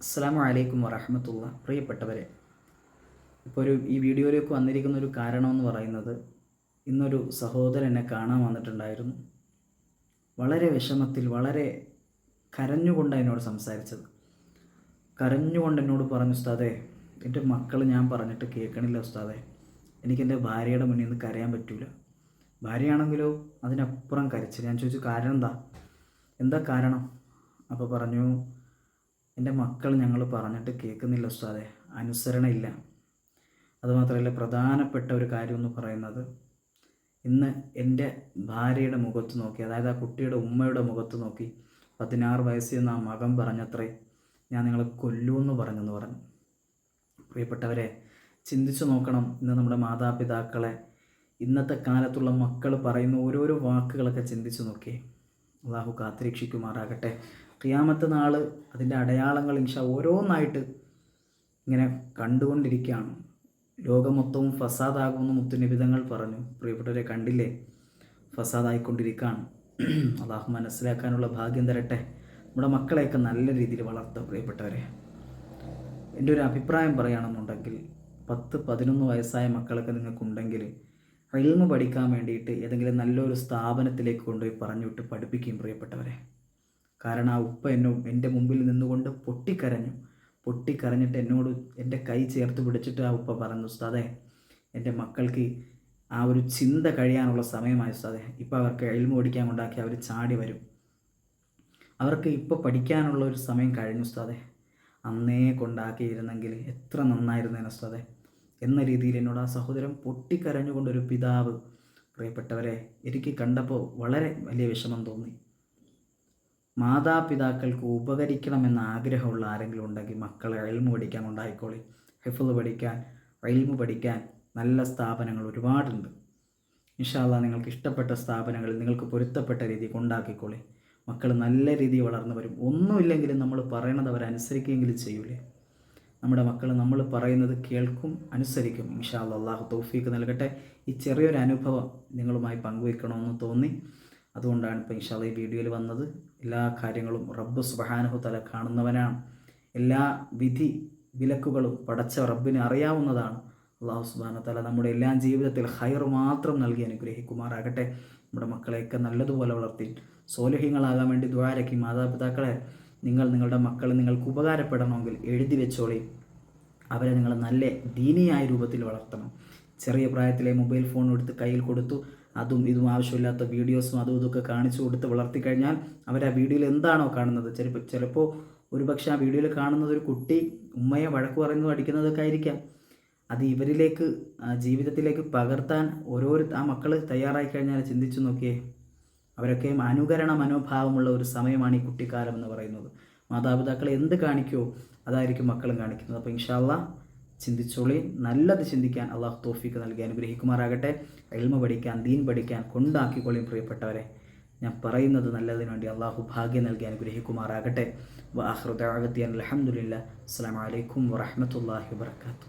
അസ്സാം വലൈക്കും വറഹമത്തുള്ള പ്രിയപ്പെട്ടവരെ ഇപ്പോൾ ഒരു ഈ വീഡിയോയിലേക്ക് വന്നിരിക്കുന്ന ഒരു കാരണമെന്ന് പറയുന്നത് ഇന്നൊരു സഹോദരൻ എന്നെ കാണാൻ വന്നിട്ടുണ്ടായിരുന്നു. വളരെ വിഷമത്തിൽ വളരെ കരഞ്ഞുകൊണ്ട് എന്നോട് സംസാരിച്ചത്. കരഞ്ഞുകൊണ്ട് എന്നോട് പറഞ്ഞു ഉസ്താദേ എന്റെ മക്കൾ ഞാൻ പറഞ്ഞിട്ട് കേൾക്കണില്ല ഉസ്താദേ. എനിക്കെന്റെ ഭാര്യയുടെ മുന്നിൽ നിന്ന് കരയാൻ പറ്റൂല. ഭാര്യയാണെങ്കിലോ അതിനപ്പുറം കരച്ചിൽ ഞാൻ ചോദിച്ചു കാരണം എന്താ? എന്താ കാരണം? അപ്പോൾ പറഞ്ഞു എന്റെ മക്കൾ ഞങ്ങൾ പറഞ്ഞിട്ട് കേൾക്കുന്നില്ല ഉസ്താദെ. അനുസരണയില്ല. അതുമാത്രമല്ല പ്രധാനപ്പെട്ട ഒരു കാര്യം എന്ന് പറയുന്നത് ഇന്ന് എന്റെ ഭാര്യയുടെ മുഖത്ത് നോക്കി അതായത് ആ കുട്ടിയുടെ ഉമ്മയുടെ മുഖത്ത് നോക്കി പതിനാറ് വയസ്സിൽ നിന്ന് ആ മകൻ പറഞ്ഞത്രേ ഞാൻ നിങ്ങളെ കൊല്ലുമെന്ന് പറഞ്ഞെന്ന് പറഞ്ഞു. പ്രിയപ്പെട്ടവരെ ചിന്തിച്ചു നോക്കണം ഇന്ന് നമ്മുടെ മാതാപിതാക്കളെ ഇന്നത്തെ കാലത്തുള്ള മക്കൾ പറയുന്ന ഓരോരോ വാക്കുകളൊക്കെ ചിന്തിച്ചു നോക്കിയേ. അള്ളാഹു കാത്തിരക്ഷിക്കുമാറാകട്ടെ. ഖിയാമത്ത് നാൾ അതിന്റെ അടയാളങ്ങൾ ഇൻഷ ഓരോന്നായിട്ട് ഇങ്ങനെ കണ്ടുകൊണ്ടിരിക്കുകയാണ്. ലോകം മൊത്തവും ഫസാദാകുമെന്ന് മുത്തുനിബിതങ്ങൾ പറഞ്ഞു. പ്രിയപ്പെട്ടവരെ കണ്ടില്ലേ? ഫസാദായിക്കൊണ്ടിരിക്കുകയാണ്. അള്ളാഹു മനസ്സിലാക്കാനുള്ള ഭാഗ്യം തരട്ടെ. നമ്മുടെ മക്കളെയൊക്കെ നല്ല രീതിയിൽ വളർത്തുക പ്രിയപ്പെട്ടവരെ. എന്റെ ഒരു അഭിപ്രായം പറയുകയാണെന്നുണ്ടെങ്കിൽ പത്ത് പതിനൊന്ന് വയസ്സായ മക്കളൊക്കെ നിങ്ങൾക്കുണ്ടെങ്കിൽ റിൽമ് പഠിക്കാൻ വേണ്ടിയിട്ട് ഏതെങ്കിലും നല്ലൊരു സ്ഥാപനത്തിലേക്ക് കൊണ്ടുപോയി പറഞ്ഞു വിട്ട് പഠിപ്പിക്കുകയും പ്രിയപ്പെട്ടവരെ. കാരണം ആ ഉപ്പ എന്നോ എന്റെ മുമ്പിൽ നിന്നുകൊണ്ട് പൊട്ടിക്കരഞ്ഞു. പൊട്ടിക്കരഞ്ഞിട്ട് എന്നോട് എന്റെ കൈ ചേർത്ത് പിടിച്ചിട്ട് ആ ഉപ്പ പറഞ്ഞു ഉസ്താദേ എന്റെ മക്കൾക്ക് ആ ഒരു ചിന്ത കഴിയാനുള്ള സമയമായി ഉസ്താദേ. ഇപ്പോൾ അവർക്ക് എൽമ ഓടിക്കാൻ കൊണ്ടാക്കി അവർ ചാടി വരും. അവർക്ക് ഇപ്പോൾ പഠിക്കാനുള്ള ഒരു സമയം കഴിഞ്ഞു ഉസ്താദേ. അന്നേ കൊണ്ടാക്കിയിരുന്നെങ്കിൽ എത്ര നന്നായിരുന്നേനെ ഉസ്താദേ. എന്ന രീതിയിൽ എന്നോട് ആ സഹോദരൻ പൊട്ടിക്കരഞ്ഞുകൊണ്ടൊരു പിതാവ്. പ്രിയപ്പെട്ടവരെ എനിക്ക് കണ്ടപ്പോൾ വളരെ വലിയ വിഷമം തോന്നി. മാതാപിതാക്കൾക്ക് ഉപകരിക്കണമെന്ന ആഗ്രഹമുള്ള ആരെങ്കിലും ഉണ്ടെങ്കിൽ മക്കളെ എൽമു പഠിക്കാൻ ഉണ്ടായിക്കോളി. ഹിഫുദ് പഠിക്കാൻ എൽമു പഠിക്കാൻ നല്ല സ്ഥാപനങ്ങൾ ഒരുപാടുണ്ട്. ഇൻഷാല്ല നിങ്ങൾക്ക് ഇഷ്ടപ്പെട്ട സ്ഥാപനങ്ങളിൽ നിങ്ങൾക്ക് പൊരുത്തപ്പെട്ട രീതി കൊണ്ടാക്കിക്കോളി മക്കൾ നല്ല രീതിയിൽ വളർന്നു വരും. ഒന്നുമില്ലെങ്കിലും നമ്മൾ പറയണത് അവരനുസരിക്കുകയെങ്കിലും ചെയ്യൂലേ. നമ്മുടെ മക്കൾ നമ്മൾ പറയുന്നത് കേൾക്കും അനുസരിക്കും. ഇൻഷാല്ല അള്ളാഹു തൗഫീക്ക് നൽകട്ടെ. ഈ ചെറിയൊരു അനുഭവം നിങ്ങളുമായി പങ്കുവെക്കണമെന്ന് തോന്നി. അതുകൊണ്ടാണ് ഇപ്പോൾ ഇൻഷാല്ല ഈ വീഡിയോയിൽ വന്നത്. എല്ലാ കാര്യങ്ങളും റബ്ബ് സുബഹാനഹു തല കാണുന്നവനാണ്. എല്ലാ വിധി വിലക്കുകളും പടച്ച റബ്ബിന് അറിയാവുന്നതാണ്. അള്ളാഹു സുബാന തല നമ്മുടെ എല്ലാ ജീവിതത്തിൽ ഹൈർ മാത്രം നൽകി അനുഗ്രഹിക്കുമാറാകട്ടെ. നമ്മുടെ മക്കളെയൊക്കെ നല്ലതുപോലെ വളർത്തി സോലഹ്യങ്ങളാകാൻ വേണ്ടി ദ്വാരക്കി മാതാപിതാക്കളെ നിങ്ങൾ നിങ്ങളുടെ മക്കളെ നിങ്ങൾക്ക് ഉപകാരപ്പെടണമെങ്കിൽ എഴുതി വെച്ചോളി. അവരെ നിങ്ങൾ നല്ല ദീനിയായ രൂപത്തിൽ വളർത്തണം. ചെറിയ പ്രായത്തിലെ മൊബൈൽ ഫോൺ എടുത്ത് കയ്യിൽ കൊടുത്തു. അതും ഇതും ആവശ്യമില്ലാത്ത വീഡിയോസും അതും ഇതൊക്കെ കാണിച്ചു കൊടുത്ത് വളർത്തിക്കഴിഞ്ഞാൽ അവർ ആ വീഡിയോയിൽ എന്താണോ കാണുന്നത്? ചിലപ്പോൾ ചിലപ്പോൾ ഒരുപക്ഷെ ആ വീഡിയോയിൽ കാണുന്നത് ഒരു കുട്ടി ഉമ്മയെ വഴക്ക് പറയുന്നു അടിക്കുന്നതൊക്കെ ആയിരിക്കാം. അത് ഇവരിലേക്ക് ജീവിതത്തിലേക്ക് പകർത്താൻ ഓരോരു ആ മക്കൾ തയ്യാറായി കഴിഞ്ഞാൽ ചിന്തിച്ചു നോക്കിയേ. അവരൊക്കെ അനുകരണ മനോഭാവമുള്ള ഒരു സമയമാണ് ഈ കുട്ടിക്കാലം എന്ന് പറയുന്നത്. മാതാപിതാക്കൾ എന്ത് കാണിക്കുമോ അതായിരിക്കും മക്കളും കാണിക്കുന്നത്. അപ്പോൾ ഇൻഷാല്ല ചിന്തിച്ചോളി. നല്ലത് ചിന്തിക്കാൻ അള്ളാഹു തോഫിക്ക് നൽകി അനുഗ്രഹിക്കുമാറാകട്ടെ. എൽമ പഠിക്കാൻ ദീൻ പഠിക്കാൻ കൊണ്ടാക്കിക്കൊള്ളിയും പ്രിയപ്പെട്ടവരെ. ഞാൻ പറയുന്നത് നല്ലതിന് വേണ്ടി അള്ളാഹു ഭാഗ്യം നൽകി അനുഗ്രഹിക്കുമാറാകട്ടെ. വാഹൃദാഗത്തി അലഹമുല്ല അസ്സാം വലൈക്കും വാഹമത്തല്ലാഹി വാത്തു